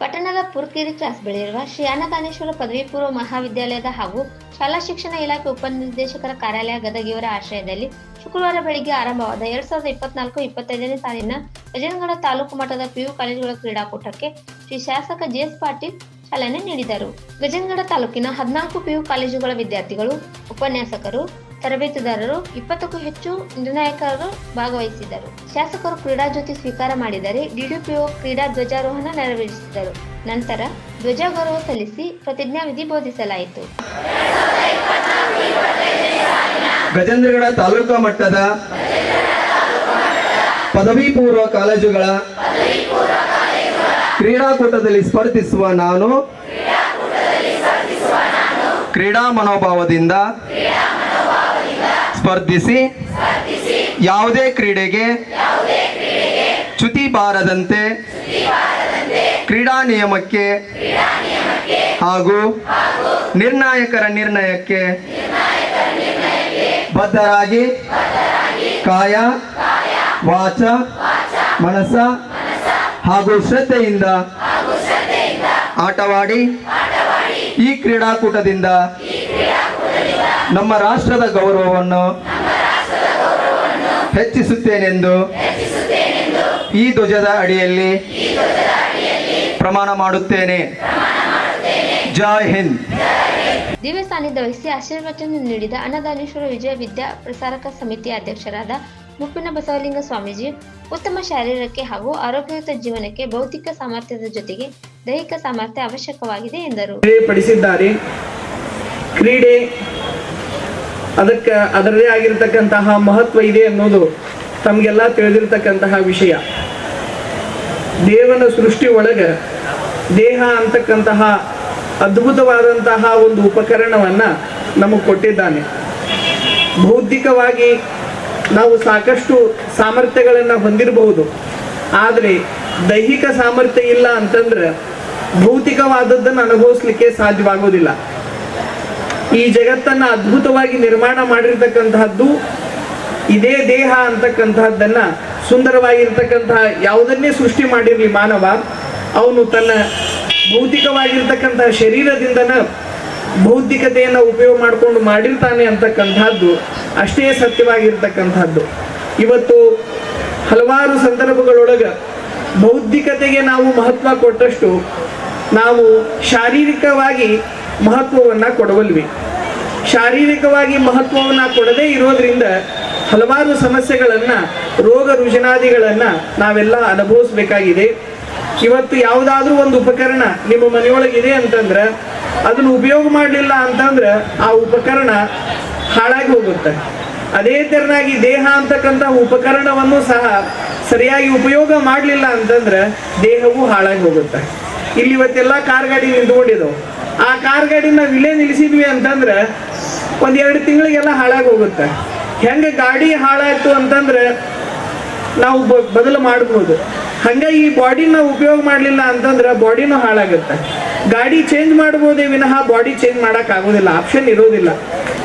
ಪಟ್ಟಣದ ಪುರ್ಕಿರಿ ಕ್ಲಾಸ್ ಬಳಿಯಿರುವ ಶ್ರೀ ಅನ್ನದಾನೇಶ್ವರ ಪದವಿ ಪೂರ್ವ ಮಹಾವಿದ್ಯಾಲಯದ ಹಾಗೂ ಶಾಲಾ ಶಿಕ್ಷಣ ಇಲಾಖೆ ಉಪನಿರ್ದೇಶಕರ ಕಾರ್ಯಾಲಯ ಗದಗಿಯವರ ಆಶ್ರಯದಲ್ಲಿ ಶುಕ್ರವಾರ ಬೆಳಿಗ್ಗೆ ಆರಂಭವಾದ ಎರಡ್ ಸಾವಿರದ ಇಪ್ಪತ್ನಾಲ್ಕು ಇಪ್ಪತ್ತೈದನೇ ಸಾಲಿನ ಗಜನಗಡ ತಾಲೂಕು ಮಟ್ಟದ ಪಿಯು ಕಾಲೇಜುಗಳ ಕ್ರೀಡಾಕೂಟಕ್ಕೆ ಶ್ರೀ ಶಾಸಕ ಜಿಎಸ್ ಪಾಟೀಲ್ ಚಾಲನೆ ನೀಡಿದರು. ಗಜನಗಡ ತಾಲೂಕಿನ ಹದಿನಾಲ್ಕು ಪಿಯು ಕಾಲೇಜುಗಳ ವಿದ್ಯಾರ್ಥಿಗಳು, ಉಪನ್ಯಾಸಕರು ತರಬೇತುದಾರರು, ಇಪ್ಪತ್ತಕ್ಕೂ ಹೆಚ್ಚು ನಿರ್ಣಾಯಕರು ಭಾಗವಹಿಸಿದ್ದರು. ಶಾಸಕರು ಕ್ರೀಡಾ ಜ್ಯೋತಿ ಸ್ವೀಕಾರ ಮಾಡಿದರೆ ಡಿಡಿಪಿಒ ಕ್ರೀಡಾ ಧ್ವಜಾರೋಹಣ ನೆರವೇರಿಸಿದರು. ನಂತರ ಧ್ವಜ ಗೌರವ ಸಲ್ಲಿಸಿ ಪ್ರತಿಜ್ಞಾವಿಧಿ ಬೋಧಿಸಲಾಯಿತು. ಗಜೇಂದ್ರಗಡ ತಾಲೂಕು ಮಟ್ಟದ ಪದವಿ ಪೂರ್ವ ಕಾಲೇಜುಗಳ ಕ್ರೀಡಾಕೂಟದಲ್ಲಿ ಸ್ಪರ್ಧಿಸುವ ನಾನು ಕ್ರೀಡಾ ಮನೋಭಾವದಿಂದ ಸ್ಪರ್ಧಿಸಿ ಯಾವುದೇ ಕ್ರೀಡೆಗೆ ಚ್ಯುತಿ ಬಾರದಂತೆ ಕ್ರೀಡಾ ನಿಯಮಕ್ಕೆ ಹಾಗೂ ನಿರ್ಣಾಯಕರ ನಿರ್ಣಯಕ್ಕೆ ಬದ್ಧರಾಗಿ ಕಾಯ, ವಾಚ ಮನಸ ಹಾಗೂ ಶ್ರದ್ಧೆಯಿಂದ ಆಟವಾಡಿ ಈ ಕ್ರೀಡಾಕೂಟದಿಂದ ನಮ್ಮ ರಾಷ್ಟ್ರದ ಗೌರವವನ್ನು ಹೆಚ್ಚಿಸುತ್ತೇನೆಂದು ಈ ಧ್ವಜದ ಅಡಿಯಲ್ಲಿ ಪ್ರಮಾಣ ಮಾಡುತ್ತೇನೆ. ಜೈ ಹಿಂದ್. ದಿವ್ಯ ಸಾನ್ನಿಧ್ಯ ವಹಿಸಿ ಆಶೀರ್ವಚನ ನೀಡಿದ ಅನ್ನದಾನೇಶ್ವರ ವಿಜಯ ವಿದ್ಯಾ ಪ್ರಸಾರಕ ಸಮಿತಿ ಅಧ್ಯಕ್ಷರಾದ ಮುಪ್ಪಿನ ಬಸವಲಿಂಗ ಸ್ವಾಮೀಜಿ ಉತ್ತಮ ಶಾರೀರಕ್ಕೆ ಹಾಗೂ ಆರೋಗ್ಯಯುತ ಜೀವನಕ್ಕೆ ಭೌತಿಕ ಸಾಮರ್ಥ್ಯದ ಜೊತೆಗೆ ದೈಹಿಕ ಸಾಮರ್ಥ್ಯ ಅವಶ್ಯಕವಾಗಿದೆ ಎಂದರು. ಪಡಿಸಿದ್ದಾರೆ ಕ್ರೀಡೆ ಅದಕ್ಕೆ ಅದರದೇ ಆಗಿರತಕ್ಕಂತಹ ಮಹತ್ವ ಇದೆ ಅನ್ನೋದು ತಮಗೆಲ್ಲ ತಿಳಿದಿರ್ತಕ್ಕಂತಹ ವಿಷಯ. ದೇವನ ಸೃಷ್ಟಿ ಒಳಗೆ ದೇಹ ಅಂತಕ್ಕಂತಹ ಅದ್ಭುತವಾದಂತಹ ಒಂದು ಉಪಕರಣವನ್ನು ನಮಗೆ ಕೊಟ್ಟಿದ್ದಾನೆ. ಬೌದ್ಧಿಕವಾಗಿ ನಾವು ಸಾಕಷ್ಟು ಸಾಮರ್ಥ್ಯಗಳನ್ನು ಹೊಂದಿರಬಹುದು. ಆದರೆ ದೈಹಿಕ ಸಾಮರ್ಥ್ಯ ಇಲ್ಲ ಅಂತಂದ್ರೆ ಭೌತಿಕವಾದದ್ದನ್ನು ಅನುಭವಿಸ್ಲಿಕ್ಕೆ ಸಾಧ್ಯವಾಗೋದಿಲ್ಲ. ಈ ಜಗತ್ತನ್ನ ಅದ್ಭುತವಾಗಿ ನಿರ್ಮಾಣ ಮಾಡಿರ್ತಕ್ಕಂತಹದ್ದು ಇದೇ ದೇಹ ಅಂತಕ್ಕಂತಹದ್ದನ್ನ ಸುಂದರವಾಗಿರ್ತಕ್ಕಂತಹ ಯಾವುದನ್ನೇ ಸೃಷ್ಟಿ ಮಾಡಿರಲಿ ಮಾನವ, ಅವನು ತನ್ನ ಭೌತಿಕವಾಗಿರ್ತಕ್ಕಂತಹ ಶರೀರದಿಂದನ ಬೌದ್ಧಿಕತೆಯನ್ನು ಉಪಯೋಗ ಮಾಡಿಕೊಂಡು ಮಾಡಿರ್ತಾನೆ ಅಂತಕ್ಕಂಥದ್ದು ಅಷ್ಟೇ ಸತ್ಯವಾಗಿರ್ತಕ್ಕಂಥದ್ದು ಇವತ್ತು ಹಲವಾರು ಸಂದರ್ಭಗಳೊಳಗೆ ಬೌದ್ಧಿಕತೆಗೆ ನಾವು ಮಹತ್ವ ಕೊಟ್ಟಷ್ಟು ನಾವು ಶಾರೀರಿಕವಾಗಿ ಮಹತ್ವವನ್ನು ಕೊಡವಲ್ವಿ. ಶಾರೀರಿಕವಾಗಿ ಮಹತ್ವವನ್ನು ಕೊಡದೇ ಇರೋದ್ರಿಂದ ಹಲವಾರು ಸಮಸ್ಯೆಗಳನ್ನು, ರೋಗ ರುಜಿನಾದಿಗಳನ್ನು ನಾವೆಲ್ಲ ಅನುಭವಿಸಬೇಕಾಗಿದೆ. ಇವತ್ತು ಯಾವುದಾದ್ರೂ ಒಂದು ಉಪಕರಣ ನಿಮ್ಮ ಮನೆಯೊಳಗಿದೆ ಅಂತಂದ್ರೆ, ಅದನ್ನು ಉಪಯೋಗ ಮಾಡಲಿಲ್ಲ ಅಂತಂದ್ರೆ ಆ ಉಪಕರಣ ಹಾಳಾಗಿ ಹೋಗುತ್ತೆ. ಅದೇ ತೆರನಾಗಿ ದೇಹ ಅಂತಕ್ಕಂಥ ಉಪಕರಣವನ್ನು ಸಹ ಸರಿಯಾಗಿ ಉಪಯೋಗ ಮಾಡಲಿಲ್ಲ ಅಂತಂದ್ರೆ ದೇಹವು ಹಾಳಾಗಿ ಹೋಗುತ್ತೆ. ಇಲ್ಲಿ ಇವತ್ತೆಲ್ಲ ಕಾರ್ ಗಾಡಿ ನಿಂತ್ಕೊಂಡಿದ್ದವು ಆ ಕಾರ್ ಗಾಡಿನ ಇಲ್ಲೇ ನಿಲ್ಲಿಸಿದ್ವಿ ಅಂತಂದ್ರೆ ಒಂದು ಎರಡು ತಿಂಗಳಿಗೆಲ್ಲ ಹಾಳಾಗಿ ಹೋಗುತ್ತೆ. ಹೆಂಗೆ ಗಾಡಿ ಹಾಳಾಯ್ತು ಅಂತಂದ್ರೆ ನಾವು ಬದಲು ಮಾಡ್ಬೋದು. ಹಂಗೆ ಈ ಬಾಡಿನ ಉಪಯೋಗ ಮಾಡಲಿಲ್ಲ ಅಂತಂದ್ರೆ ಬಾಡಿನೂ ಹಾಳಾಗುತ್ತೆ. ಗಾಡಿ ಚೇಂಜ್ ಮಾಡ್ಬೋದೇ ವಿನಃ ಬಾಡಿ ಚೇಂಜ್ ಮಾಡಕ್ ಆಗೋದಿಲ್ಲ, ಆಪ್ಷನ್ ಇರೋದಿಲ್ಲ.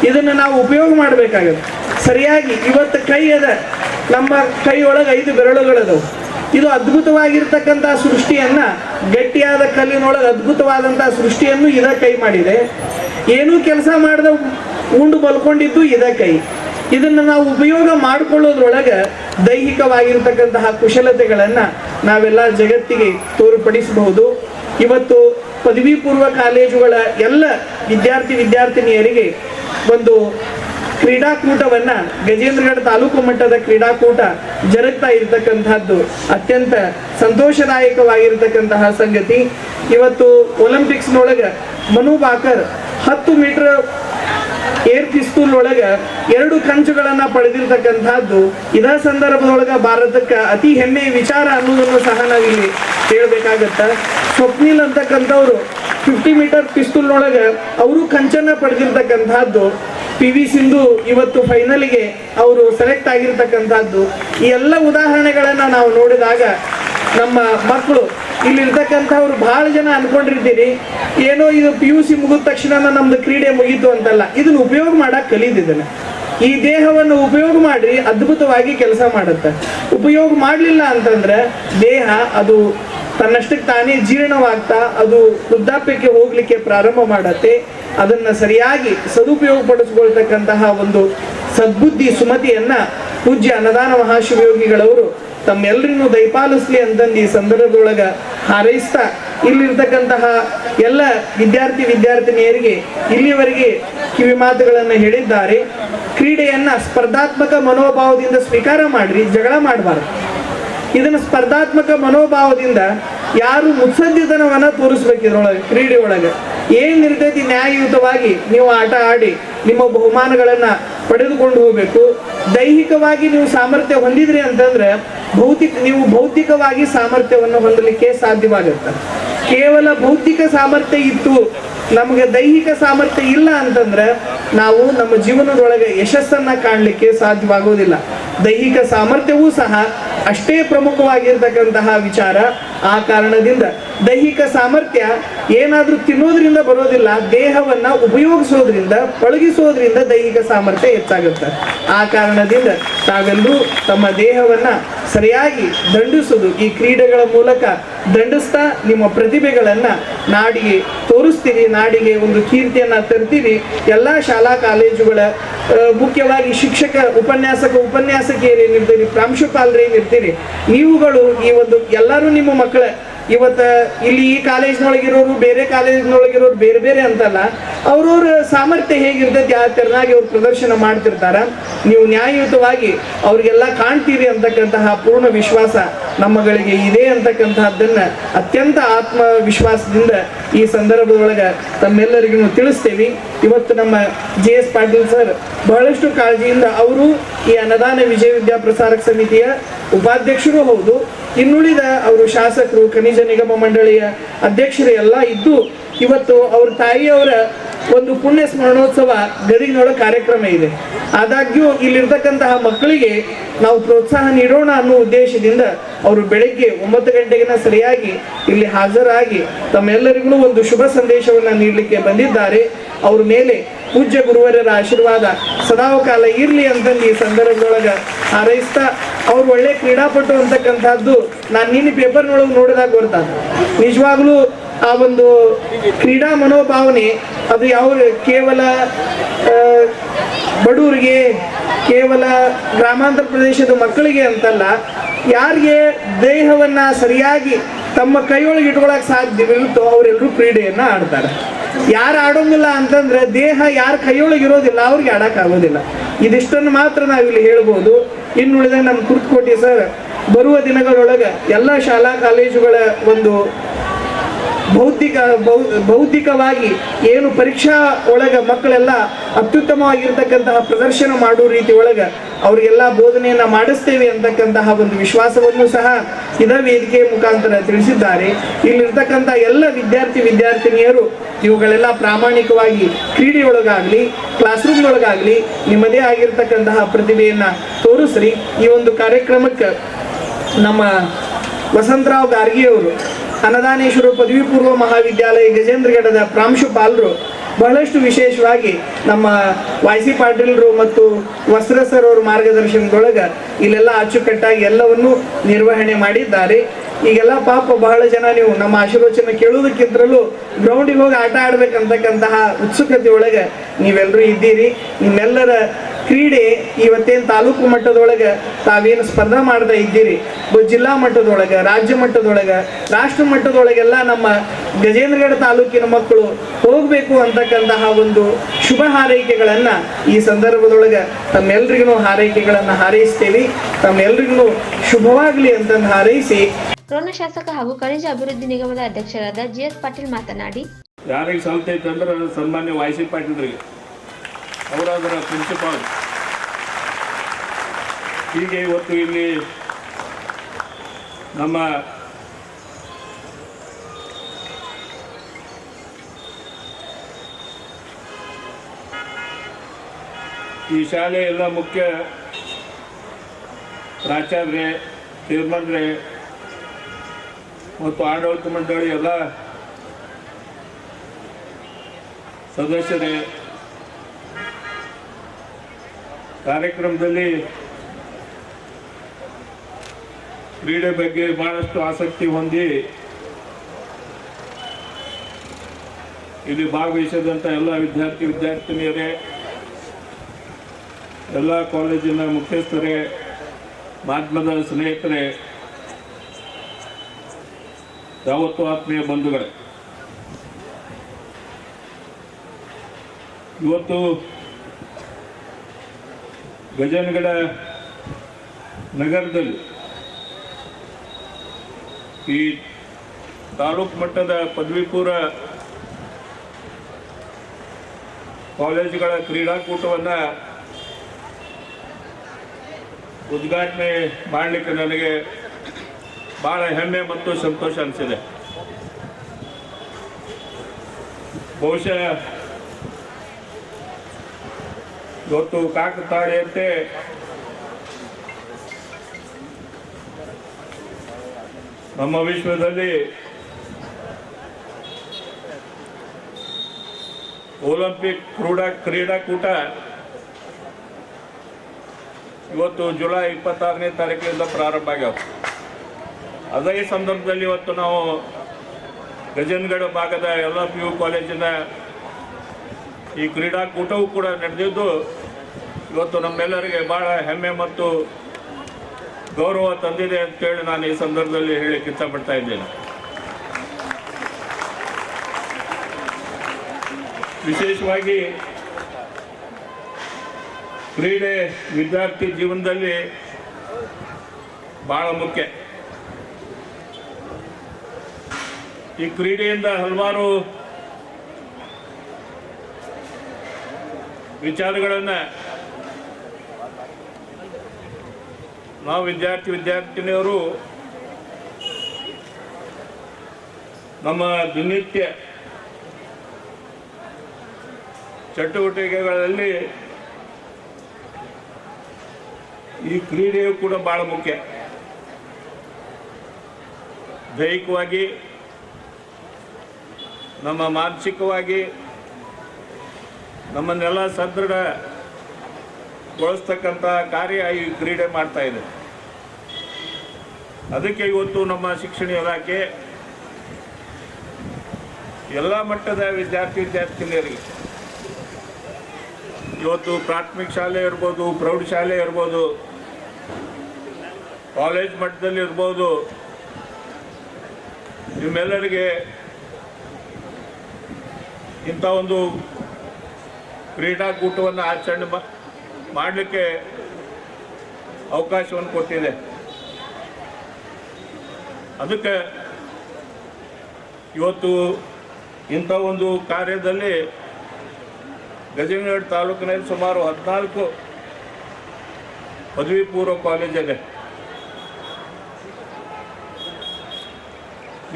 ಇದನ್ನು ನಾವು ಉಪಯೋಗ ಮಾಡಬೇಕಾಗುತ್ತೆ. ಸರಿಯಾಗಿ ಇವತ್ತು ಕೈ ಅದ, ನಮ್ಮ ಕೈ ಒಳಗೆ ಐದು ಬೆರಳುಗಳದವು. ಇದು ಅದ್ಭುತವಾಗಿರ್ತಕ್ಕಂಥ ಸೃಷ್ಟಿಯನ್ನ, ಗಟ್ಟಿಯಾದ ಕಲ್ಲಿನೊಳಗೆ ಅದ್ಭುತವಾದಂತಹ ಸೃಷ್ಟಿಯನ್ನು ಇದ ಕೈ ಮಾಡಿದೆ. ಏನೂ ಕೆಲಸ ಮಾಡದ ಉಂಡು ಬಲ್ಕೊಂಡಿದ್ದು ಇದ ಕೈ. ಇದನ್ನು ನಾವು ಉಪಯೋಗ ಮಾಡಿಕೊಳ್ಳೋದ್ರೊಳಗೆ ದೈಹಿಕವಾಗಿರ್ತಕ್ಕಂತಹ ಕುಶಲತೆಗಳನ್ನು ನಾವೆಲ್ಲ ಜಗತ್ತಿಗೆ ತೋರುಪಡಿಸಬಹುದು. ಇವತ್ತು ಪದವಿ ಪೂರ್ವ ಕಾಲೇಜುಗಳ ಎಲ್ಲ ವಿದ್ಯಾರ್ಥಿ ವಿದ್ಯಾರ್ಥಿನಿಯರಿಗೆ ಒಂದು ಕ್ರೀಡಾಕೂಟವನ್ನ ಗಜೇಂದ್ರಗಢ ತಾಲೂಕು ಮಟ್ಟದ ಕ್ರೀಡಾಕೂಟ ಜರುಗ್ತಾ ಇರತಕ್ಕಂತಹದ್ದು ಅತ್ಯಂತ ಸಂತೋಷದಾಯಕವಾಗಿರತಕ್ಕಂತಹ ಸಂಗತಿ. ಇವತ್ತು ಒಲಿಂಪಿಕ್ಸ್ನೊಳಗೆ ಮನು ಬಾಕರ್ ಹತ್ತು ಮೀಟರ್ ಏರ್ ಪಿಸ್ತೂಲ್ ಒಳಗ ಎರಡು ಕಂಚುಗಳನ್ನ ಪಡೆದಿರ್ತಕ್ಕಂಥದ್ದು ಇದ ಸಂದರ್ಭದೊಳಗ ಭಾರತಕ್ಕೆ ಅತಿ ಹೆಮ್ಮೆಯ ವಿಚಾರ ಅನ್ನೋದನ್ನು ಸಹ ನಾವಿಲ್ಲಿ ಹೇಳ್ಬೇಕಾಗತ್ತ ಸ್ವಪ್ನಿಲ್ ಅಂತಕ್ಕಂಥವ್ರು ಫಿಫ್ಟಿ ಮೀಟರ್ ಪಿಸ್ತೂಲ್ ಒಳಗ ಅವರು ಕಂಚನ್ನ ಪಡೆದಿರ್ತಕ್ಕಂಥದ್ದು ಪಿ ವಿ ಸಿಂಧು ಇವತ್ತು ಫೈನಲ್ಗೆ ಅವರು ಸೆಲೆಕ್ಟ್ ಆಗಿರ್ತಕ್ಕಂಥದ್ದು. ಈ ಎಲ್ಲ ಉದಾಹರಣೆಗಳನ್ನು ನಾವು ನೋಡಿದಾಗ ನಮ್ಮ ಮಕ್ಕಳು ಇಲ್ಲಿರ್ತಕ್ಕಂಥವ್ರು ಬಹಳ ಜನ ಅನ್ಕೊಂಡಿರ್ತೀರಿ, ಏನೋ ಇದು ಪಿ ಯು ಸಿ ಮುಗಿದ ತಕ್ಷಣ ನಮ್ದು ಕ್ರೀಡೆ ಮುಗೀತು ಅಂತಲ್ಲ, ಇದನ್ನು ಉಪಯೋಗ ಮಾಡಕ್ ಕಲಿತಿದ್ದೇನೆ ಈ ದೇಹವನ್ನು ಉಪಯೋಗ ಮಾಡಿ ಅದ್ಭುತವಾಗಿ ಕೆಲಸ ಮಾಡುತ್ತೆ. ಉಪಯೋಗ ಮಾಡಲಿಲ್ಲ ಅಂತಂದ್ರೆ ದೇಹ ಅದು ತನ್ನಷ್ಟಕ್ಕೆ ತಾನೇ ಜೀರ್ಣವಾಗ್ತಾ ಅದು ವೃದ್ಧಾಪ್ಯಕ್ಕೆ ಹೋಗ್ಲಿಕ್ಕೆ ಪ್ರಾರಂಭ ಮಾಡತ್ತೆ. ಅದನ್ನ ಸರಿಯಾಗಿ ಸದುಪಯೋಗ ಪಡಿಸ್ಕೊಳ್ತಕ್ಕಂತಹ ಒಂದು ಸದ್ಬುದ್ಧಿ ಸುಮತಿಯನ್ನ ಪೂಜ್ಯ ಅನ್ನದಾನ ಮಹಾಶಿವಯೋಗಿಗಳವರು ತಮ್ಮೆಲ್ಲರನ್ನು ದಯಪಾಲಿಸ್ಲಿ ಅಂತಂದು ಈ ಸಂದರ್ಭದೊಳಗ ಹಾರೈಸ್ತಾ ಇಲ್ಲಿರ್ತಕ್ಕಂತಹ ಎಲ್ಲ ವಿದ್ಯಾರ್ಥಿ ವಿದ್ಯಾರ್ಥಿನಿಯರಿಗೆ ಇಲ್ಲಿವರೆಗೆ ಕಿವಿ ಮಾತುಗಳನ್ನು ಹೇಳಿದ್ದಾರೆ. ಕ್ರೀಡೆಯನ್ನ ಸ್ಪರ್ಧಾತ್ಮಕ ಮನೋಭಾವದಿಂದ ಸ್ವೀಕಾರ ಮಾಡ್ರಿ, ಜಗಳ ಮಾಡಬಾರ್ದು. ಇದನ್ನ ಸ್ಪರ್ಧಾತ್ಮಕ ಮನೋಭಾವದಿಂದ ಯಾರು ಮುತ್ಸದ್ದಿತನವನ್ನ ತೋರಿಸ್ಬೇಕು ಇದರೊಳಗೆ, ಕ್ರೀಡೆ ಒಳಗೆ. ಏನ್ ಇರ್ತೈತಿ ನ್ಯಾಯಯುತವಾಗಿ ನೀವು ಆಟ ಆಡಿ ನಿಮ್ಮ ಬಹುಮಾನಗಳನ್ನ ಪಡೆದುಕೊಂಡು ಹೋಗಬೇಕು. ದೈಹಿಕವಾಗಿ ನೀವು ಸಾಮರ್ಥ್ಯ ಹೊಂದಿದ್ರಿ ಅಂತಂದ್ರೆ ಭೌತಿಕ, ನೀವು ಭೌತಿಕವಾಗಿ ಸಾಮರ್ಥ್ಯವನ್ನು ಹೊಂದಲಿಕ್ಕೆ ಸಾಧ್ಯವಾಗುತ್ತೆ. ಕೇವಲ ಭೌತಿಕ ಸಾಮರ್ಥ್ಯ ಇತ್ತು ನಮಗೆ ದೈಹಿಕ ಸಾಮರ್ಥ್ಯ ಇಲ್ಲ ಅಂತಂದ್ರೆ ನಾವು ನಮ್ಮ ಜೀವನದೊಳಗೆ ಯಶಸ್ಸನ್ನ ಕಾಣಲಿಕ್ಕೆ ಸಾಧ್ಯವಾಗೋದಿಲ್ಲ. ದೈಹಿಕ ಸಾಮರ್ಥ್ಯವೂ ಸಹ ಅಷ್ಟೇ ಪ್ರಮುಖವಾಗಿರ್ತಕ್ಕಂತಹ ವಿಚಾರ ಆ ಕಾರಣದಿಂದ. ದೈಹಿಕ ಸಾಮರ್ಥ್ಯ ಏನಾದರೂ ತಿನ್ನೋದ್ರಿಂದ ಬರೋದಿಲ್ಲ, ದೇಹವನ್ನ ಉಪಯೋಗಿಸೋದ್ರಿಂದ, ಪಳಗಿಸೋದ್ರಿಂದ ದೈಹಿಕ ಸಾಮರ್ಥ್ಯ ಹೆಚ್ಚಾಗುತ್ತೆ. ಆ ಕಾರಣದಿಂದ ತಾವೆಲ್ಲರೂ ತಮ್ಮ ದೇಹವನ್ನ ಸರಿಯಾಗಿ ದಂಡಿಸೋದು. ಈ ಕ್ರೀಡೆಗಳ ಮೂಲಕ ದಂಡಿಸ್ತಾ ನಿಮ್ಮ ಪ್ರತಿಭೆಗಳನ್ನ ನಾಡಿಗೆ ತೋರಿಸ್ತೀರಿ, ನಾಡಿಗೆ ಒಂದು ಕೀರ್ತಿಯನ್ನ ತರ್ತೀರಿ. ಎಲ್ಲಾ ಶಾಲಾ ಕಾಲೇಜುಗಳ ಮುಖ್ಯವಾಗಿ ಶಿಕ್ಷಕ ಉಪನ್ಯಾಸಕ ಉಪನ್ಯಾಸಕಿಯರೇನಿರ್ತೀರಿ, ಪ್ರಾಂಶುಪಾಲರೇನಿರ್ತೀರಿ, ನೀವುಗಳು ಈ ಒಂದು ಎಲ್ಲರೂ ನಿಮ್ಮ ಮಕ್ಕಳ ಇವತ್ತ ಇಲ್ಲಿ ಈ ಕಾಲೇಜ್ನೊಳಗಿರೋರು, ಬೇರೆ ಕಾಲೇಜ್ನೊಳಗಿರೋರು ಬೇರೆ ಬೇರೆ ಅಂತಲ್ಲ, ಅವ್ರವ್ರ ಸಾಮರ್ಥ್ಯ ಹೇಗಿರ್ತೈತಿ ಆ ತೆರನಾಗಿ ಅವ್ರು ಪ್ರದರ್ಶನ ಮಾಡ್ತಿರ್ತಾರ. ನೀವು ನ್ಯಾಯಯುತವಾಗಿ ಅವ್ರಿಗೆಲ್ಲ ಕಾಣ್ತೀರಿ ಅಂತಕ್ಕಂತಹ ಪೂರ್ಣ ವಿಶ್ವಾಸ ನಮ್ಮಗಳಿಗೆ ಇದೆ ಅಂತಕ್ಕಂತಹದ್ದನ್ನ ಅತ್ಯಂತ ಆತ್ಮವಿಶ್ವಾಸದಿಂದ ಈ ಸಂದರ್ಭದೊಳಗ ತಮ್ಮೆಲ್ಲರಿಗೂ ತಿಳಿಸ್ತೇವೆ. ಇವತ್ತು ನಮ್ಮ ಜೆ ಎಸ್ ಪಾಟೀಲ್ ಸರ್ ಬಹಳಷ್ಟು ಕಾಳಜಿಯಿಂದ ಅವರು ಈ ಅನ್ನದಾನ ವಿಜಯ ವಿದ್ಯಾ ಪ್ರಸಾರಕ ಸಮಿತಿಯ ಉಪಾಧ್ಯಕ್ಷರು ಹೌದು. ಇನ್ನುಳಿದ ಅವರು ಶಾಸಕರು, ಖನಿಜ ನಿಗಮ ಮಂಡಳಿಯ ಅಧ್ಯಕ್ಷರು ಎಲ್ಲ ಇದ್ದು ಇವತ್ತು ಅವ್ರ ತಾಯಿಯವರ ಒಂದು ಪುಣ್ಯ ಸ್ಮರಣೋತ್ಸವ ಗದಗಿನೊಳಗೆ ಕಾರ್ಯಕ್ರಮ ಇದೆ. ಆದಾಗ್ಯೂ ಇಲ್ಲಿರ್ತಕ್ಕಂತಹ ಮಕ್ಕಳಿಗೆ ನಾವು ಪ್ರೋತ್ಸಾಹ ನೀಡೋಣ ಅನ್ನೋ ಉದ್ದೇಶದಿಂದ ಅವರು ಬೆಳಗ್ಗೆ ಒಂಬತ್ತು ಗಂಟೆಗಿನ ಸರಿಯಾಗಿ ಇಲ್ಲಿ ಹಾಜರಾಗಿ ತಮ್ಮೆಲ್ಲರಿಗೂ ಒಂದು ಶುಭ ಸಂದೇಶವನ್ನು ನೀಡಲಿಕ್ಕೆ ಬಂದಿದ್ದಾರೆ. ಅವ್ರ ಮೇಲೆ ಪೂಜ್ಯ ಗುರುವರರ ಆಶೀರ್ವಾದ ಸದಾವಕಾಲ ಇರಲಿ ಅಂತಂದು ಈ ಸಂದರ್ಭದೊಳಗೆ ಹಾರೈಸ್ತಾ ಅವ್ರು ಒಳ್ಳೆ ಕ್ರೀಡಾಪಟು ಅಂತಕ್ಕಂಥದ್ದು ನಾನು ನಿನ್ನೆ ಪೇಪರ್ನೊಳಗೆ ನೋಡಿದಾಗ ಗೊತ್ತಾದ ನಿಜವಾಗ್ಲೂ ಆ ಒಂದು ಕ್ರೀಡಾ ಮನೋಭಾವನೆ, ಅದು ಯಾವ ಕೇವಲ ಬಡವರಿಗೆ ಕೇವಲ ಗ್ರಾಮಾಂತರ ಪ್ರದೇಶದ ಮಕ್ಕಳಿಗೆ ಅಂತಲ್ಲ, ಯಾರಿಗೆ ದೇಹವನ್ನ ಸರಿಯಾಗಿ ತಮ್ಮ ಕೈಯೊಳಗೆ ಇಟ್ಕೊಳಕ್ ಸಾಧ್ಯವಿರುತ್ತೋ ಅವರೆಲ್ಲರೂ ಕ್ರೀಡೆಯನ್ನ ಆಡ್ತಾರೆ. ಯಾರು ಆಡೋಂಗಿಲ್ಲ ಅಂತಂದ್ರೆ ದೇಹ ಯಾರ ಕೈಯೊಳಗೆ ಇರೋದಿಲ್ಲ, ಅವ್ರಿಗೆ ಆಗೋದಿಲ್ಲ ಇದಿಷ್ಟನ್ನು ಮಾತ್ರ ನಾವಿಲ್ಲಿ ಹೇಳ್ಬೋದು. ಇನ್ನುಳಿದ ನಮ್ಮ ಕುರ್ತಕೋಟಿ ಸರ್, ಬರುವ ದಿನಗಳೊಳಗೆ ಎಲ್ಲ ಶಾಲಾ, ಕಾಲೇಜುಗಳ ಒಂದು ಭೌತಿಕ ಬೌದ್ಧಿಕವಾಗಿ ಏನು ಪರೀಕ್ಷಾ ಒಳಗ ಮಕ್ಕಳೆಲ್ಲ ಅತ್ಯುತ್ತಮವಾಗಿರ್ತಕ್ಕಂತಹ ಪ್ರದರ್ಶನ ಮಾಡೋ ರೀತಿ ಒಳಗ ಅವರಿಗೆಲ್ಲ ಬೋಧನೆಯನ್ನ ಮಾಡಿಸ್ತೇವೆ ಅಂತಕ್ಕಂತಹ ಒಂದು ವಿಶ್ವಾಸವನ್ನು ಸಹ ಇದ ವೇದಿಕೆ ಮುಖಾಂತರ ತಿಳಿಸಿದ್ದಾರೆ. ಇಲ್ಲಿರ್ತಕ್ಕಂಥ ಎಲ್ಲ ವಿದ್ಯಾರ್ಥಿ, ವಿದ್ಯಾರ್ಥಿನಿಯರು ಇವುಗಳೆಲ್ಲ ಪ್ರಾಮಾಣಿಕವಾಗಿ ಕ್ರೀಡೆಯೊಳಗಾಗಲಿ ಕ್ಲಾಸ್ ರೂಮ್ನೊಳಗಾಗಲಿ ನಿಮ್ಮದೇ ಆಗಿರ್ತಕ್ಕಂತಹ ಪ್ರತಿಭೆಯನ್ನ ತೋರಿಸ್ರಿ. ಈ ಒಂದು ಕಾರ್ಯಕ್ರಮಕ್ಕೆ ನಮ್ಮ ವಸಂತರಾವ್ ಗಾರ್ಗಿ ಅವರು ಅನ್ನದಾನೇಶ್ವರ ಪದವಿ ಪೂರ್ವ ಮಹಾವಿದ್ಯಾಲಯ ಗಜೇಂದ್ರಗಢದ ಪ್ರಾಂಶುಪಾಲರು ಬಹಳಷ್ಟು ವಿಶೇಷವಾಗಿ ನಮ್ಮ ವಾಯ್ ಸಿ ಪಾಟೀಲ್ರು ಮತ್ತು ವಸ್ತ್ರ ಸರ್ ಅವ್ರ ಮಾರ್ಗದರ್ಶನದೊಳಗೆ ಇಲ್ಲೆಲ್ಲ ಅಚ್ಚುಕಟ್ಟಾಗಿ ಎಲ್ಲವನ್ನೂ ನಿರ್ವಹಣೆ ಮಾಡಿದ್ದಾರೆ. ಈಗೆಲ್ಲ ಪಾಪ ಬಹಳ ಜನ ನೀವು ನಮ್ಮ ಆಶೀರ್ವಚನ ಕೇಳುವುದಕ್ಕಿಂತಲೂ ಗ್ರೌಂಡಿಗೆ ಹೋಗಿ ಆಟ ಆಡ್ಬೇಕಂತಕ್ಕಂತಹ ಉತ್ಸುಕತೆ ಒಳಗೆ ನೀವೆಲ್ಲರೂ ಇದ್ದೀರಿ. ನಿಮ್ಮೆಲ್ಲರ ಕ್ರೀಡೆ ಇವತ್ತೇನು ತಾಲೂಕು ಮಟ್ಟದೊಳಗೆ ತಾವೇನು ಸ್ಪರ್ಧಾ ಮಾಡ್ತಾ ಇದ್ದೀರಿ? ಬ- ಜಿಲ್ಲಾ ಮಟ್ಟದೊಳಗೆ ರಾಜ್ಯ ಮಟ್ಟದೊಳಗೆ ರಾಷ್ಟ್ರ ಮಟ್ಟದೊಳಗೆಲ್ಲ ನಮ್ಮ ಗಜೇಂದ್ರಗಢ ತಾಲೂಕಿನ ಮಕ್ಕಳು ಹೋಗಬೇಕು ಅಂತಕ್ಕಂತಹ ಒಂದು ಶುಭ ಹಾರೈಕೆಗಳನ್ನು ಈ ಸಂದರ್ಭದೊಳಗೆ ತಮ್ಮೆಲ್ರಿಗೂ ಹಾರೈಕೆಗಳನ್ನು ಹಾರೈಸ್ತೇವೆ. ತಮ್ಮೆಲ್ರಿಗೂ ಶುಭವಾಗಲಿ ಅಂತಂದು ಹಾರೈಸಿ. ರೋಣ ಶಾಸಕ ಹಾಗೂ ಖನಿಜ ಅಭಿವೃದ್ಧಿ ನಿಗಮದ ಅಧ್ಯಕ್ಷರಾದ ಜಿ ಎಸ್ ಪಾಟೀಲ್ ಮಾತನಾಡಿ ಯಾರಿಗೆ ಸಂಸ್ಥೆ ಅಂದ್ರೆ ಸನ್ಮಾನ್ಯ ವಾಯ್ಸಿ ಪಾಟೀಲ್ರಿಗೆ. ಅವರ ಅದರ ಪ್ರಿನ್ಸಿಪಾಲ್. ಹೀಗೆ ಇವತ್ತು ಇಲ್ಲಿ ನಮ್ಮ ಈ ಶಾಲೆಯ ಎಲ್ಲ ಮುಖ್ಯ ಪ್ರಾಚಾರ್ಯರೇ ಚೇರ್ಮನ್ರೇ, ಮತ್ತು ಆಡಳಿತ ಮಂಡಳಿ ಎಲ್ಲ ಸದಸ್ಯರೇ. ಕಾರ್ಯಕ್ರಮದಲ್ಲಿ ಕ್ರೀಡೆ ಬಗ್ಗೆ ಬಹಳಷ್ಟು ಆಸಕ್ತಿ ಹೊಂದಿ ಇಲ್ಲಿ ಭಾಗವಹಿಸಿದಂಥ ಎಲ್ಲ ವಿದ್ಯಾರ್ಥಿ ವಿದ್ಯಾರ್ಥಿನಿಯರೇ, ಎಲ್ಲ ಕಾಲೇಜಿನ ಮುಖ್ಯಸ್ಥರೇ, ಮಾಧ್ಯಮದ ಸ್ನೇಹಿತರೇ, ಯಾವತ್ತು ಆತ್ಮೀಯ ಬಂಧುಗಳೇ. ಇವತ್ತು ಗಜನಗಡ ನಗರದಲ್ಲಿ ಈ ತಾಲೂಕು ಮಟ್ಟದ ಪದವಿ ಪೂರ್ವ ಕಾಲೇಜುಗಳ ಕ್ರೀಡಾಕೂಟವನ್ನು ಉದ್ಘಾಟನೆ ಮಾಡಲಿಕ್ಕೆ ನನಗೆ ಭಾಳ ಹೆಮ್ಮೆ ಮತ್ತು ಸಂತೋಷ ಅನಿಸಿದೆ. ಬಹುಶಃ ಇವತ್ತು ಕಾಕತಾಳಿಯಂತೆ ನಮ್ಮ ವಿಶ್ವದಲ್ಲಿ ಒಲಿಂಪಿಕ್ ಕ್ರೀಡಾ ಕ್ರೀಡಾಕೂಟ ಇವತ್ತು ಜುಲೈ ಇಪ್ಪತ್ತಾರನೇ ತಾರೀಕಿನಿಂದ ಪ್ರಾರಂಭ ಆಗ್ಯಾವ. ಅದೇ ಸಂದರ್ಭದಲ್ಲಿ ಇವತ್ತು ನಾವು ಗಜನ್ಗಡ ಭಾಗದ ಎಲ್ಲ ಪಿ ಯು ಕಾಲೇಜಿನ ಈ ಕ್ರೀಡಾಕೂಟವೂ ಕೂಡ ನಡೆದಿದ್ದು ಇವತ್ತು ನಮ್ಮೆಲ್ಲರಿಗೆ ಭಾಳ ಹೆಮ್ಮೆ ಮತ್ತು ಗೌರವ ತಂದಿದೆ ಅಂತೇಳಿ ನಾನು ಈ ಸಂದರ್ಭದಲ್ಲಿ ಹೇಳಲಿಕ್ಕೆ ಇಷ್ಟಪಡ್ತಾ ಇದ್ದೇನೆ. ವಿಶೇಷವಾಗಿ ಕ್ರೀಡೆ ವಿದ್ಯಾರ್ಥಿ ಜೀವನದಲ್ಲಿ ಬಹಳ ಮುಖ್ಯ. ಈ ಕ್ರೀಡೆಯಿಂದ ಹಲವಾರು ವಿಚಾರಗಳನ್ನು ನಾವು ವಿದ್ಯಾರ್ಥಿ ವಿದ್ಯಾರ್ಥಿನಿಯರು ನಮ್ಮ ದಿನನಿತ್ಯ ಚಟುವಟಿಕೆಗಳಲ್ಲಿ ಈ ಕ್ರೀಡೆಯು ಕೂಡ ಬಹಳ ಮುಖ್ಯ. ದೈಹಿಕವಾಗಿ, ನಮ್ಮ ಮಾನಸಿಕವಾಗಿ ನಮ್ಮನ್ನೆಲ್ಲ ಸದೃಢಗೊಳಿಸ್ತಕ್ಕಂಥ ಕಾರ್ಯ ಈ ಕ್ರೀಡೆ ಮಾಡ್ತಾ ಇದೆ. ಅದಕ್ಕೆ ಇವತ್ತು ನಮ್ಮ ಶಿಕ್ಷಣ ಇಲಾಖೆ ಎಲ್ಲ ಮಟ್ಟದ ವಿದ್ಯಾರ್ಥಿ ವಿದ್ಯಾರ್ಥಿನಿಯರಿಗೆ ಇವತ್ತು ಪ್ರಾಥಮಿಕ ಶಾಲೆ ಇರ್ಬೋದು ಪ್ರೌಢಶಾಲೆ ಇರ್ಬೋದು, ಕಾಲೇಜ್ ಮಟ್ಟದಲ್ಲಿ ಇರ್ಬೋದು, ನಿಮ್ಮೆಲ್ಲರಿಗೆ ಇಂಥ ಒಂದು ಕ್ರೀಡಾಕೂಟವನ್ನು ಆಚರಣೆ ಮಾಡಲಿಕ್ಕೆ ಅವಕಾಶವನ್ನು ಕೊಟ್ಟಿದೆ. ಅದಕ್ಕೆ ಇವತ್ತು ಇಂಥ ಒಂದು ಕಾರ್ಯದಲ್ಲಿ ಗಜನಗಡ ತಾಲೂಕಿನಲ್ಲಿ ಸುಮಾರು ಹದಿನಾಲ್ಕು ಪದವಿ ಪೂರ್ವ ಕಾಲೇಜಿದೆ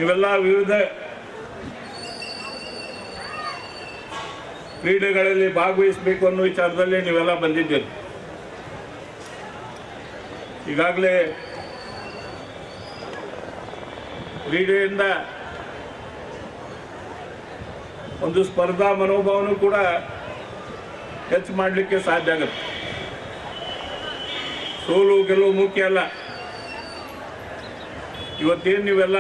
ಇವೆಲ್ಲ ವಿವಿಧ ಕ್ರೀಡೆಗಳಲ್ಲಿ ಭಾಗವಹಿಸಬೇಕು ಅನ್ನೋ ವಿಚಾರದಲ್ಲಿ ನೀವೆಲ್ಲ ಬಂದಿದ್ದೀರಿ. ಈಗಾಗಲೇ ಕ್ರೀಡೆಯಿಂದ ಒಂದು ಸ್ಪರ್ಧಾ ಮನೋಭಾವನೂ ಕೂಡ ಹೆಚ್ಚು ಮಾಡಲಿಕ್ಕೆ ಸಾಧ್ಯ ಆಗುತ್ತೆ. ಸೋಲು, ಗೆಲುವು ಮುಖ್ಯ ಅಲ್ಲ. ಇವತ್ತೇನು ನೀವೆಲ್ಲ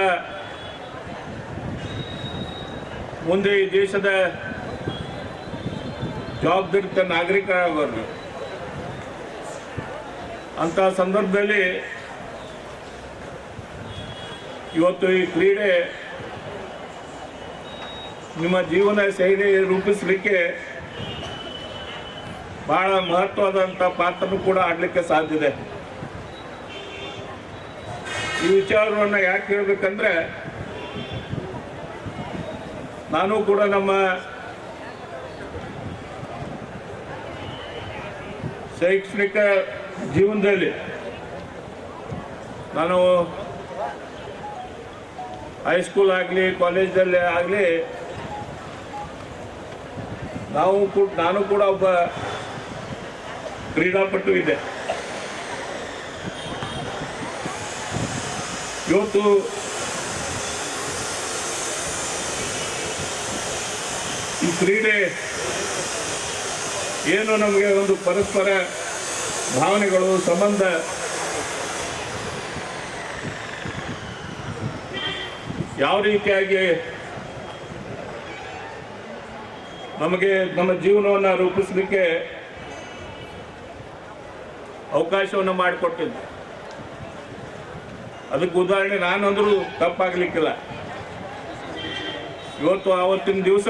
ಮುಂದೆ ಈ ದೇಶದ ಜವಾಬ್ದಾರಿತ ನಾಗರಿಕರಾಗೋರು ಅಂಥ ಸಂದರ್ಭದಲ್ಲಿ ಇವತ್ತು ಈ ಕ್ರೀಡೆ ನಿಮ್ಮ ಜೀವನ ಶೈಲಿ ರೂಪಿಸಲಿಕ್ಕೆ ಬಹಳ ಮಹತ್ವದಂಥ ಪಾತ್ರನೂ ಕೂಡ ಆಡಲಿಕ್ಕೆ ಸಾಧ್ಯ ಇದೆ. ಈ ವಿಚಾರವನ್ನು ಯಾಕೆ ಹೇಳ್ಬೇಕಂದ್ರೆ, ನಾನು ಕೂಡ ನಮ್ಮ ಶೈಕ್ಷಣಿಕ ಜೀವನದಲ್ಲಿ ನಾನು ಹೈಸ್ಕೂಲ್ ಆಗಲಿ ಕಾಲೇಜಲ್ಲಿ ಆಗಲಿ, ನಾವು ಕೂಡ, ನಾನು ಕೂಡ ಒಬ್ಬ ಕ್ರೀಡಾಪಟು ಇದ್ದೆ. ಇವತ್ತು ಈ ಕ್ರೀಡೆ ಏನು ನಮಗೆ ಒಂದು ಪರಸ್ಪರ ಭಾವನೆಗಳು, ಸಂಬಂಧ? ಯಾವ ರೀತಿಯಾಗಿ ನಮಗೆ ನಮ್ಮ ಜೀವನವನ್ನು ರೂಪಿಸಲಿಕ್ಕೆ ಅವಕಾಶವನ್ನು ಮಾಡಿಕೊಟ್ಟಿದ್ದು? ಅದಕ್ಕೆ ಉದಾಹರಣೆ ನಾನಂದ್ರೂ ತಪ್ಪಾಗಲಿಕ್ಕಿಲ್ಲ. ಇವತ್ತು, ಆವತ್ತಿನ ದಿವಸ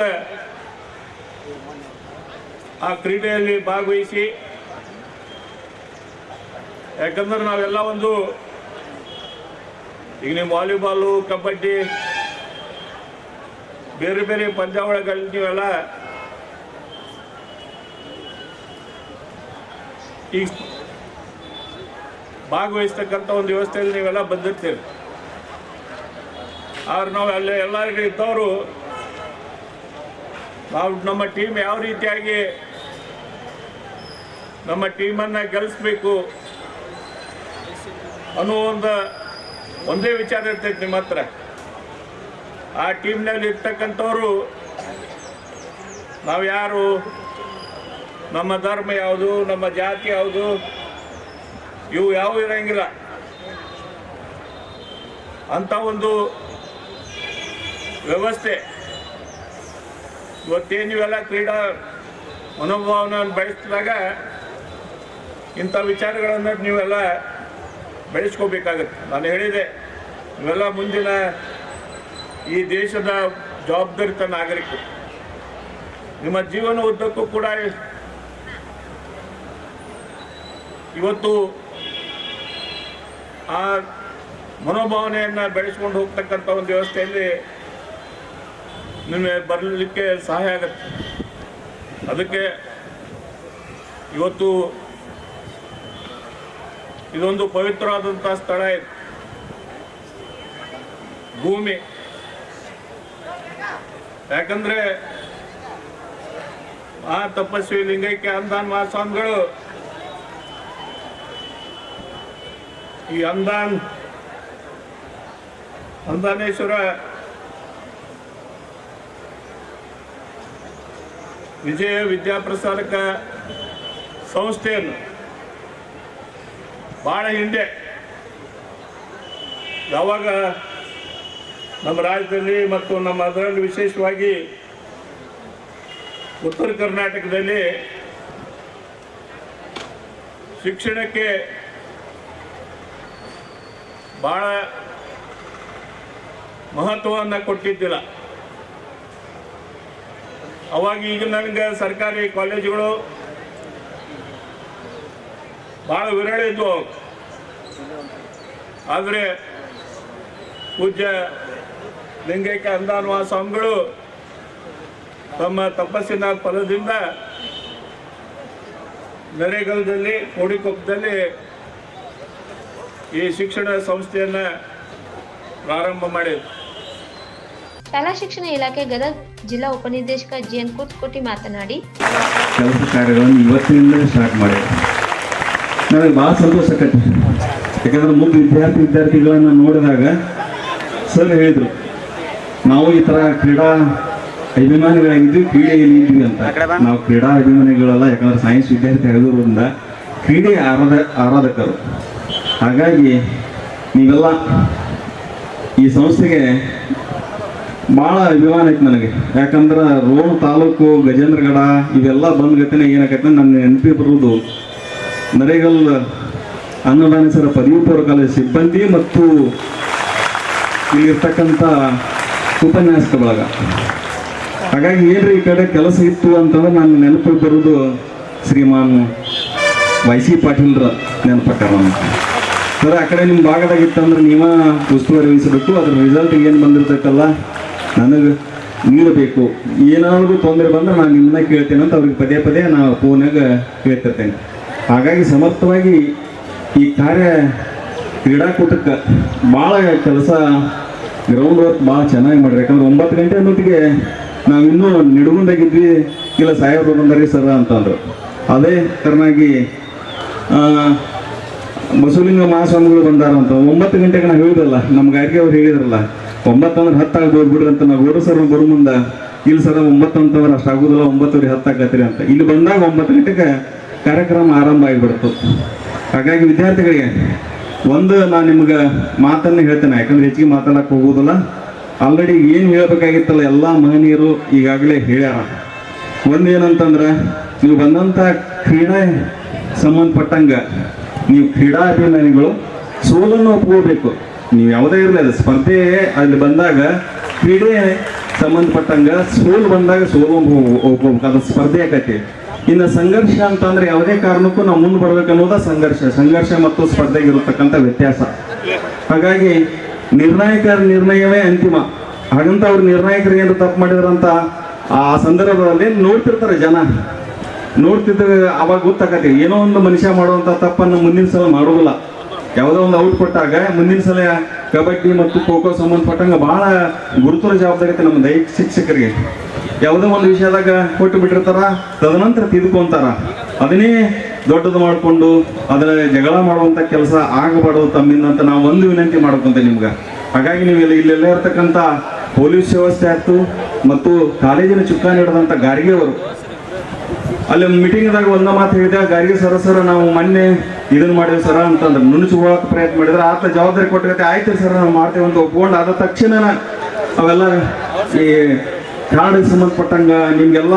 ಆ ಕ್ರೀಡೆಯಲ್ಲಿ ಭಾಗವಹಿಸಿ, ಯಾಕಂದ್ರೆ ನಾವೆಲ್ಲ ಒಂದು, ಈಗ ನೀವು ವಾಲಿಬಾಲು, ಕಬಡ್ಡಿ, ಬೇರೆ ಬೇರೆ ಪಂದ್ಯಾವಳಿಗಳಲ್ಲಿ ನೀವೆಲ್ಲ ಈ ಭಾಗವಹಿಸ್ತಕ್ಕಂಥ ಒಂದು ವ್ಯವಸ್ಥೆಯಲ್ಲಿ ನೀವೆಲ್ಲ ಬಂದಿರ್ತೀರಿ. ಆದ್ರೆ ನಾವು ಅಲ್ಲಿ ಎಲ್ಲರಿಗೂ ಇದ್ದವರು, ನಾವು ನಮ್ಮ ಟೀಮ್ ಯಾವ ರೀತಿಯಾಗಿ ನಮ್ಮ ಟೀಮನ್ನು ಗೆಲ್ಲಿಸ್ಬೇಕು ಅನ್ನೋ ಒಂದು ಒಂದೇ ವಿಚಾರ ಇರ್ತೈತೆ ನಿಮ್ಮ ಹತ್ರ. ಆ ಟೀಮ್ನಲ್ಲಿ ಇರ್ತಕ್ಕಂಥವ್ರು ನಾವು ಯಾರು? ನಮ್ಮ ಧರ್ಮ ಯಾವುದು? ನಮ್ಮ ಜಾತಿ ಯಾವುದು? ಇವು ಯಾವ ಇರಂಗಿಲ್ಲ. ಅಂತ ಒಂದು ವ್ಯವಸ್ಥೆ. ಇವತ್ತೇನು ನೀವೆಲ್ಲ ಕ್ರೀಡಾ ಮನೋಭಾವನ ಬೆಳೆಸಿದಾಗ ಇಂಥ ವಿಚಾರಗಳನ್ನು ನೀವೆಲ್ಲ ಬೆಳೆಸ್ಕೋಬೇಕಾಗತ್ತೆ. ನಾನು ಹೇಳಿದೆ ಇವೆಲ್ಲ ಮುಂದಿನ ಈ ದೇಶದ ಜವಾಬ್ದಾರಿತ ನಾಗರಿಕ ನಿಮ್ಮ ಜೀವನ ಉದ್ದಕ್ಕೂ ಕೂಡ ಇವತ್ತು ಆ ಮನೋಭಾವನೆಯನ್ನು ಬೆಳೆಸ್ಕೊಂಡು ಹೋಗ್ತಕ್ಕಂಥ ಒಂದು ವ್ಯವಸ್ಥೆಯಲ್ಲಿ ನಿಮಗೆ ಬರಲಿಕ್ಕೆ ಸಹಾಯ ಆಗುತ್ತೆ. ಅದಕ್ಕೆ ಇವತ್ತು ಇದೊಂದು ಪವಿತ್ರವಾದಂಥ ಸ್ಥಳ ಇದೆ. ಭೂಮಿ. ಯಾಕಂದ್ರೆ ಆ ತಪಸ್ವಿ ಲಿಂಗೈಕ್ಯ ಅಂದಾನ್ ಮಹಾಸ್ವಾಮಿಗಳು ಈ ಅಂದಾನ್, ಅಂದಾನೇಶ್ವರ ವಿಜಯ ವಿದ್ಯಾಪ್ರಸಾರಕ ಸಂಸ್ಥೆಯನ್ನು ಭಾಳ ಹಿಂದೆ. ಯಾವಾಗ ನಮ್ಮ ರಾಜ್ಯದಲ್ಲಿ ಮತ್ತು ನಮ್ಮ ಅದರಲ್ಲಿ ವಿಶೇಷವಾಗಿ ಉತ್ತರ ಕರ್ನಾಟಕದಲ್ಲಿ ಶಿಕ್ಷಣಕ್ಕೆ ಭಾಳ ಮಹತ್ವವನ್ನು ಕೊಟ್ಟಿದ್ದಿಲ್ಲ. ಅವಾಗ ಈಗ ನನಗೆ ಸರ್ಕಾರಿ ಕಾಲೇಜುಗಳು ಭಾಳ ವಿರಳ ಇದ್ದವು ಆದರೆ ಪೂಜ್ಯ ಲಿಂಗೈಕ್ಯ ಅಂದಾನ್ವ ಸ್ವಾಮಿಗಳು ತಮ್ಮ ತಪಸ್ಸಿನ ಫಲದಿಂದ ನರೇಗಲದಲ್ಲಿ ಕೋಡಿಕೊಪ್ಪದಲ್ಲಿ ಈ ಶಿಕ್ಷಣ ಸಂಸ್ಥೆಯನ್ನು ಪ್ರಾರಂಭ ಮಾಡಿದ್ರು. ಶಾಲಾ ಶಿಕ್ಷಣ ಇಲಾಖೆ ಗದಗ ಜಿಲ್ಲಾ ಉಪನಿರ್ದೇಶಕ ಜಿ ಎನ್ ಕುತ್ಕೋಟಿ ಮಾತನಾಡಿ ಕೆಲಸ ಕಾರ್ಯಗಳನ್ನು ಇವತ್ತಿನಿಂದಲೇ ಸ್ಟಾರ್ಟ್ ಮಾಡಿದೆ ನನಗೆ ಭಾಳ ಸಂತೋಷ ಆಕೈತಿ. ಯಾಕಂದ್ರೆ ಮುಂದೆ ವಿದ್ಯಾರ್ಥಿ ವಿದ್ಯಾರ್ಥಿಗಳನ್ನು ನೋಡಿದಾಗ ಸರ್ ಹೇಳಿದರು. ನಾವು ಈ ಥರ ಕ್ರೀಡಾ ಅಭಿಮಾನಿಗಳಾಗಿದ್ವಿ, ಕ್ರೀಡೆಯಲ್ಲಿ ಇದ್ವಿ ಅಂತ. ನಾವು ಕ್ರೀಡಾ ಅಭಿಮಾನಿಗಳಲ್ಲ, ಯಾಕಂದ್ರೆ ಸೈನ್ಸ್ ವಿದ್ಯಾರ್ಥಿ ಆಗಿರೋದ್ರಿಂದ ಕ್ರೀಡೆ ಆರಾಧ, ಆರಾಧಕರು. ಹಾಗಾಗಿ ನೀವೆಲ್ಲ ಈ ಸಂಸ್ಥೆಗೆ ಭಾಳ ಅಭಿಮಾನ ಐತೆ ನನಗೆ. ಯಾಕಂದ್ರೆ ರೋಣ ತಾಲೂಕು, ಗಜೇಂದ್ರಗಡ, ಇವೆಲ್ಲ ಬಂದ ಏನಾಗತ್ತೆ ಏನಾಗೈತೆ ನನ್ನ ನೆನಪಿ ಬರುವುದು ನರೇಗಲ್ ಅನ್ನದಾನೇಶ್ವರ ಪದವಿ ಪೂರ್ವ ಕಾಲೇಜು ಸಿಬ್ಬಂದಿ ಮತ್ತು ಇಲ್ಲಿರ್ತಕ್ಕಂಥ ಉಪನ್ಯಾಸಕ ಬಳಗ. ಹಾಗಾಗಿ ಏನ್ರಿ ಈ ಕಡೆ ಕೆಲಸ ಇತ್ತು ಅಂತಂದ್ರೆ ನಾನು ನೆನಪು ಬರೋದು ಶ್ರೀಮಾನ್ ವೈ ಸಿ ಪಾಟೀಲ್ರ ನೆನಪಕ್ಕ ಸರ್, ಆ ಕಡೆ ನಿಮ್ಮ ಭಾಗದಾಗಿತ್ತಂದ್ರೆ ನೀವ ಉಸ್ತುವಾರಿ ವಹಿಸಬೇಕು, ಅದ್ರ ರಿಸಲ್ಟ್ ಏನು ಬಂದಿರ್ತೈತಲ್ಲ, ನನಗೆ ನೀಡಬೇಕು. ಏನಾದರೂ ತೊಂದರೆ ಬಂದ್ರೆ ನಾನು ನಿಮ್ಮನ್ನ ಕೇಳ್ತೇನೆ ಅಂತ ಅವ್ರಿಗೆ ಪದೇ ಪದೇ ನಾನು ಫೋನಾಗ ಕೇಳ್ತಿರ್ತೇನೆ ಹಾಗಾಗಿ ಸಮರ್ಥವಾಗಿ ಈ ಕಾರ್ಯ ಕ್ರೀಡಾಕೂಟಕ್ಕೆ ಭಾಳ ಕೆಲಸ ಗ್ರೌಂಡ್ ವರ್ಕ್ ಭಾಳ ಚೆನ್ನಾಗಿ ಮಾಡ್ರಿ. ಯಾಕಂದ್ರೆ ಒಂಬತ್ತು ಗಂಟೆ ಅನ್ನೋತ್ತಿಗೆ ನಾವು ಇನ್ನೂ ನಿಡುಗುಂದಾಗಿದ್ವಿ ಇಲ್ಲ ಸಾಹೇಬ್ರು ಬಂದರಿ ಸರ್ ಅಂತಂದ್ರು ಅದೇ ಥರನಾಗಿ ಬಸವಲಿಂಗ ಮಹಾಸ್ವಾಮಿಗಳು ಬಂದಾರ ಅಂತ. ಒಂಬತ್ತು ಗಂಟೆಗೆ ನಾವು ಹೇಳಿದ್ರಲ್ಲ, ನಮ್ಮ ಗಾರಿಗೆ ಅವ್ರು ಹೇಳಿದ್ರಲ್ಲ, ಒಂಬತ್ತು ಅಂದ್ರೆ ಹತ್ತು ಆಗ್ಬೋದು ಬಿಡ್ರಿ ಅಂತ ನಾವು ಗೌಡ ಸರ್ ಬರೋ ಮುಂದೆ, ಇಲ್ಲಿ ಸರ್ ಒಂಬತ್ತು ಅಂತಂದ್ರೆ ಅಷ್ಟು ಆಗೋದಿಲ್ಲ, ಒಂಬತ್ತುವರೆ ಹತ್ತಾಕತ್ತೀರಿ ಅಂತ. ಇಲ್ಲಿ ಬಂದಾಗ ಒಂಬತ್ತು ಗಂಟೆಗೆ ಕಾರ್ಯಕ್ರಮ ಆರಂಭ ಆಗಿಬಿಡ್ತು. ಹಾಗಾಗಿ ವಿದ್ಯಾರ್ಥಿಗಳಿಗೆ ಒಂದು ನಾನು ನಿಮ್ಗೆ ಮಾತನ್ನು ಹೇಳ್ತೇನೆ, ಯಾಕಂದ್ರೆ ಹೆಚ್ಚಿಗೆ ಮಾತಾಡಕ್ಕೆ ಹೋಗೋದಿಲ್ಲ ಆಲ್ರೆಡಿ ಏನು ಹೇಳ್ಬೇಕಾಗಿತ್ತಲ್ಲ, ಎಲ್ಲ ಮಹನೀಯರು ಈಗಾಗಲೇ ಹೇಳ್ಯಾರ. ಒಂದೇನಂತಂದ್ರೆ ನೀವು ಬಂದಂಥ ಕ್ರೀಡೆ ಸಂಬಂಧಪಟ್ಟಂಗ ನೀವು ಕ್ರೀಡಾಭಿಮಾನಿಗಳು ಸೋಲನ್ನು ಒಪ್ಕೋಬೇಕು. ನೀವು ಯಾವುದೇ ಇರಲಿ, ಅದು ಸ್ಪರ್ಧೆ ಅಲ್ಲಿ ಬಂದಾಗ ಕ್ರೀಡೆ ಸಂಬಂಧಪಟ್ಟಂಗ ಸೋಲು ಬಂದಾಗ ಸೋಲು ಒಪ್ಕೊ- ಒಪ್ಕೋಬೇಕು. ಅದು ಸ್ಪರ್ಧೆ ಆಕತಿ ಇನ್ನು ಸಂಘರ್ಷ ಅಂತಂದ್ರೆ ಯಾವುದೇ ಕಾರಣಕ್ಕೂ ನಾವು ಮುಂದೆ ಬರ್ಬೇಕು ಅನ್ನೋದ ಸಂಘರ್ಷ. ಸಂಘರ್ಷ ಮತ್ತು ಸ್ಪರ್ಧೆಗೆ ಇರತಕ್ಕಂಥ ವ್ಯತ್ಯಾಸ. ಹಾಗಾಗಿ ನಿರ್ಣಾಯಕ ನಿರ್ಣಯವೇ ಅಂತಿಮ. ಹಾಗಂತ ಅವ್ರು ನಿರ್ಣಾಯಕರು ಏನು ತಪ್ಪು ಮಾಡಿದ್ರಂತ ಆ ಸಂದರ್ಭದಲ್ಲಿ ನೋಡ್ತಿರ್ತಾರೆ ಜನ. ನೋಡ್ತಿದ್ದ ಅವಾಗ ಗೊತ್ತಾಗತ್ತೆ, ಏನೋ ಒಂದು ಮನುಷ್ಯ ಮಾಡುವಂತ ತಪ್ಪನ್ನು ಮುಂದಿನ ಸಲ ಮಾಡೋದಿಲ್ಲ. ಯಾವುದೋ ಒಂದು ಔಟ್ ಕೊಟ್ಟಾಗ ಮುಂದಿನ ಸಲ ಕಬಡ್ಡಿ ಮತ್ತು ಖೋ ಖೋ ಸಂಬಂಧಪಟ್ಟಂಗ ಬಹಳ ಗುರುತರ ಜವಾಬ್ದಾರಿ ನಮ್ಮ ದೈಹಿಕ ಶಿಕ್ಷಕರಿಗೆ. ಯಾವುದೋ ಒಂದು ವಿಷಯದಾಗ ಕೊಟ್ಟು ಬಿಟ್ಟಿರ್ತಾರ ತದನಂತರ ತಿದ್ಕೊಂತಾರ. ಅದನ್ನೇ ದೊಡ್ಡದು ಮಾಡಿಕೊಂಡು ಅದರ ಜಗಳ ಮಾಡುವಂತ ಕೆಲಸ ಆಗಬಾರ್ದು ತಮ್ಮಿಂದ ಅಂತ ನಾವು ಒಂದು ವಿನಂತಿ ಮಾಡ್ಕೊಂತ ನಿಮ್ಗೆ. ಹಾಗಾಗಿ ನೀವು ಇಲ್ಲಿ ಇಲ್ಲೆಲ್ಲ ಇರ್ತಕ್ಕಂಥ ಪೊಲೀಸ್ ವ್ಯವಸ್ಥೆ ಆಯ್ತು ಮತ್ತು ಕಾಲೇಜಿನ ಚುಕ್ಕಾಣಿ ಹಿಡಿದಂಥ ಗಾರ್ಗೆ ಅವರು ಅಲ್ಲಿ ಮೀಟಿಂಗ್ದಾಗ ಒಂದ ಮಾತು ಹೇಳಿದೆ, ಗಾರಿಗೆ ಸರ ಸರ ನಾವು ಮೊನ್ನೆ ಇದನ್ನ ಮಾಡಿವಿ ಸರ ಅಂತಂದ್ರೆ. ನುಣುಚ್ಕೊಳ್ಳೋಕೆ ಪ್ರಯತ್ನ ಮಾಡಿದ್ರೆ. ಆತ ಜವಾಬ್ದಾರಿ ಕೊಟ್ಟಿರುತ್ತೆ ಆಯ್ತು ಸರ್, ನಾವು ಮಾಡ್ತೇವೆ ಅಂತ ಒಪ್ಕೊಂಡು ಆದ ತಕ್ಷಣ ಅವೆಲ್ಲ ಈ ಕಾಡಿಗೆ ಸಂಬಂಧಪಟ್ಟಂಗ ನಿಮ್ಗೆಲ್ಲ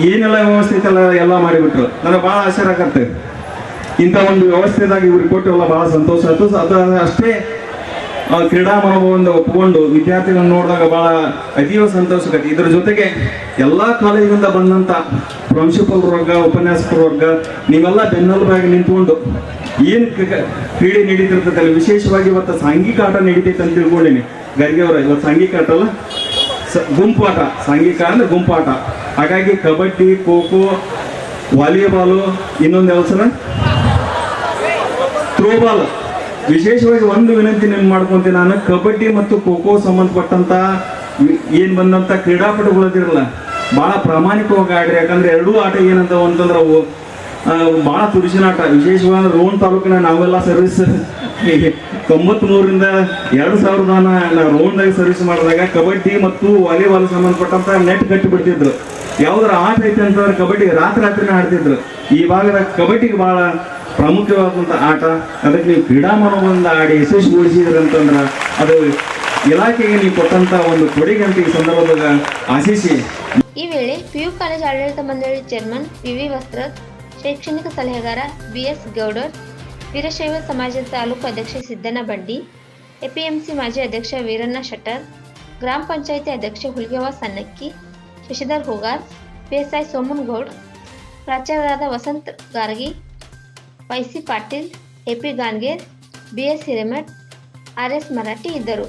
ಏನೆಲ್ಲ ವ್ಯವಸ್ಥೆ ಐತಲ್ಲ ಎಲ್ಲ ಮಾಡಿಬಿಟ್ರು. ನನಗೆ ಭಾಳ ಆಶ್ಚರ್ಯ ಆಗತ್ತೆ. ಇಂಥ ಒಂದು ವ್ಯವಸ್ಥೆದಾಗ ಇವ್ರಿಗೆ ಕೊಟ್ಟು ಎಲ್ಲ ಭಾಳ ಸಂತೋಷ ಆಯ್ತು. ಅದ ಅಷ್ಟೇ, ಆ, ಕ್ರೀಡಾ ಮನೋಭಾವದಿಂದ ಒಪ್ಪಿಕೊಂಡು ವಿದ್ಯಾರ್ಥಿಗಳನ್ನ ನೋಡಿದಾಗ ಬಹಳ ಅತೀವ ಸಂತೋಷಕತೆ ಇದ್ರ ಜೊತೆಗೆ ಎಲ್ಲ ಕಾಲೇಜಿನಿಂದ ಬಂದಂತ ಪ್ರಿನ್ಸಿಪಲ್ ವರ್ಗ, ಉಪನ್ಯಾಸಕರ ವರ್ಗ, ನೀವೆಲ್ಲ ಬೆನ್ನೆಲುಬಾಗಿ ನಿಂತ್ಕೊಂಡು ಏನು ಕ್ರೀಡೆ ನಡೀತಿರ್ತೈತಲ್ಲ ವಿಶೇಷವಾಗಿ ಇವತ್ತು ಸಾಂಘಿಕ ಆಟ ನಡೀತೈತೆ ಅಂತ ತಿಳ್ಕೊಂಡಿನಿ. ಗರ್ಗೆ ಅವರ, ಇವತ್ತು ಸಾಂಘಿಕ ಆಟ ಅಲ್ಲ? ಗುಂಪು ಆಟ ಸಾಂಘಿಕ ಅಂದ್ರೆ ಗುಂಪು ಹಾಗಾಗಿ ಕಬಡ್ಡಿ ಖೋ ಖೋ ವಾಲಿಬಾಲು, ಇನ್ನೊಂದು ಯಾವ ಸರ? ಥ್ರೋಬಾಲ್. ವಿಶೇಷವಾಗಿ ಒಂದು ವಿನಂತಿ ನಿಮ್ಗೆ ಮಾಡ್ಕೊಂತೀನಿ ನಾನು. ಕಬಡ್ಡಿ ಮತ್ತು ಖೋ ಖೋ ಸಂಬಂಧಪಟ್ಟಂತ ಏನು ಬಂದಂತ ಕ್ರೀಡಾಪಟುಗಳದಿರಲ್ಲ ಬಹಳ ಪ್ರಾಮಾಣಿಕವಾಗಿ ಆಡ್ರಿ. ಯಾಕಂದ್ರೆ ಎರಡೂ ಆಟ ಏನಂತ ಅಂತಂದ್ರೆ ಬಹಳ ತುರುಸಿನ ಆಟ. ವಿಶೇಷವಾದ ರೋಣ ತಾಲೂಕಿನ ನಾವೆಲ್ಲ ಸರ್ವಿಸ್ ತೊಂಬತ್ ಮೂರರಿಂದ ಎರಡು ಸಾವಿರದ ನಾವು ರೋಣದಾಗ ಸರ್ವಿಸ್ ಮಾಡಿದಾಗ ಕಬಡ್ಡಿ ಮತ್ತು ವಾಲಿಬಾಲ್ ಸಂಬಂಧಪಟ್ಟಂತ ನೆಟ್ ಕಟ್ಟಿ ಬಿಡ್ತಿದ್ರು. ಯಾವ್ದಾರ ಆಟ ಐತೆ ಅಂತಂದ್ರೆ ಕಬಡ್ಡಿ ರಾತ್ರಿ ರಾತ್ರಿನೇ ಆಡ್ತಿದ್ರು. ಈ ಭಾಗದ ಕಬಡ್ಡಿಗೆ ಬಹಳ ಪ್ರಾಮುಖ್ಯವಾದಂಥ ಆಟ. ಅದಕ್ಕೆ ನೀವು ಕ್ರೀಡಾ ಮನೋಭಾವದಿಂದ ಆಡಿ ಯಶಸ್ವಿಗೊಳಿಸಿದ್ರಿ ಅಂತಂದ್ರೆ ಅದು ಇಲಾಖೆಗೆ ನೀವು ಕೊಟ್ಟಂತ ಒಂದು ಕೊಡುಗೆ ಅಂತ ಈ ಸಂದರ್ಭದಾಗ ಆಶಿಸಿ. ಈ ವೇಳೆ ಪಿಯು ಕಾಲೇಜ್ ಆಡಳಿತ ಮಂಡಳಿ ಚೇರ್ಮನ್ ವಿವಿ ವಸ್ತ್ರದ್ ಶೈಕ್ಷಣಿಕ ಸಲಹೆಗಾರ ಬಿ ಎಸ್ ಗೌಡರ್ ವೀರಶೈವ ಸಮಾಜದ ತಾಲೂಕು ಅಧ್ಯಕ್ಷ ಸಿದ್ದನ ಬಂಡಿ ಎಪಿಎಂಸಿ ಮಾಜಿ ಅಧ್ಯಕ್ಷ ವೀರಣ್ಣ ಶಟ್ಟರ್ ಗ್ರಾಮ ಪಂಚಾಯಿತಿ ಅಧ್ಯಕ್ಷ ಹುಲಿಗೆವ Sannakki Shashidhar Hogar PSI Soman Goud ಪ್ರಾಚಾರ್ಯರಾದ Vasant Gargi Y C Patil A P Ganger B S Hiremath R S Marathi ಇದ್ದರು